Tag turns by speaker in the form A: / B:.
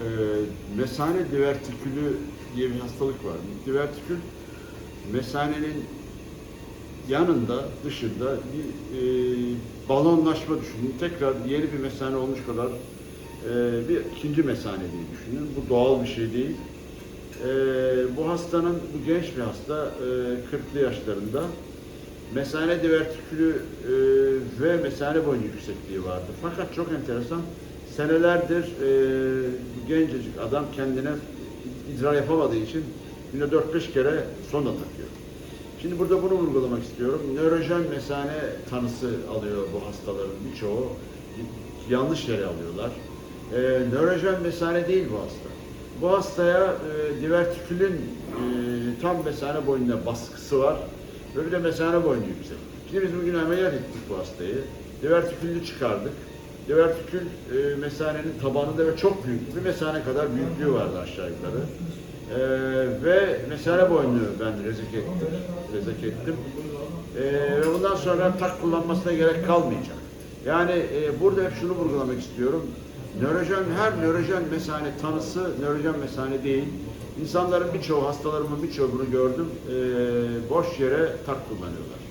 A: e, mesane divertikülü diye bir hastalık var. Divertikül mesanenin yanında, dışında bir e, balonlaşma düşünün. Tekrar yeni bir mesane olmuş kadar e, bir ikinci mesane diye düşünün. Bu doğal bir şey değil. E, bu hastanın, bu genç bir hasta, e, 40'lı yaşlarında. Mesane divertikülü e, ve mesane boynu yüksekliği vardı. Fakat çok enteresan, senelerdir e, gencecik adam kendine idrar yapamadığı için günde 4-5 kere sonda takıyor. Şimdi burada bunu vurgulamak istiyorum. Nörojen mesane tanısı alıyor bu hastaların birçoğu. Yanlış yere alıyorlar. E, nörojen mesane değil bu hasta. Bu hastaya e, divertikülün e, tam mesane boyunda baskısı var. Ve bir de mesane boynu yüksek. Şimdi biz bugün ameliyat ettik bu hastayı. Divertikülünü çıkardık. Divertikül e, mesanenin tabanında ve çok büyük. Bir mesane kadar büyüklüğü vardı aşağı yukarı. Ee, ve mesane boynunu ben rezek ettim. Rezek ettim. Ee, ve bundan sonra tak kullanmasına gerek kalmayacak. Yani e, burada hep şunu vurgulamak istiyorum. Nörojen, her nörojen mesane tanısı nörojen mesane değil. İnsanların birçoğu, hastalarımın birçoğu bunu gördüm. Ee, boş yere tak kullanıyorlar.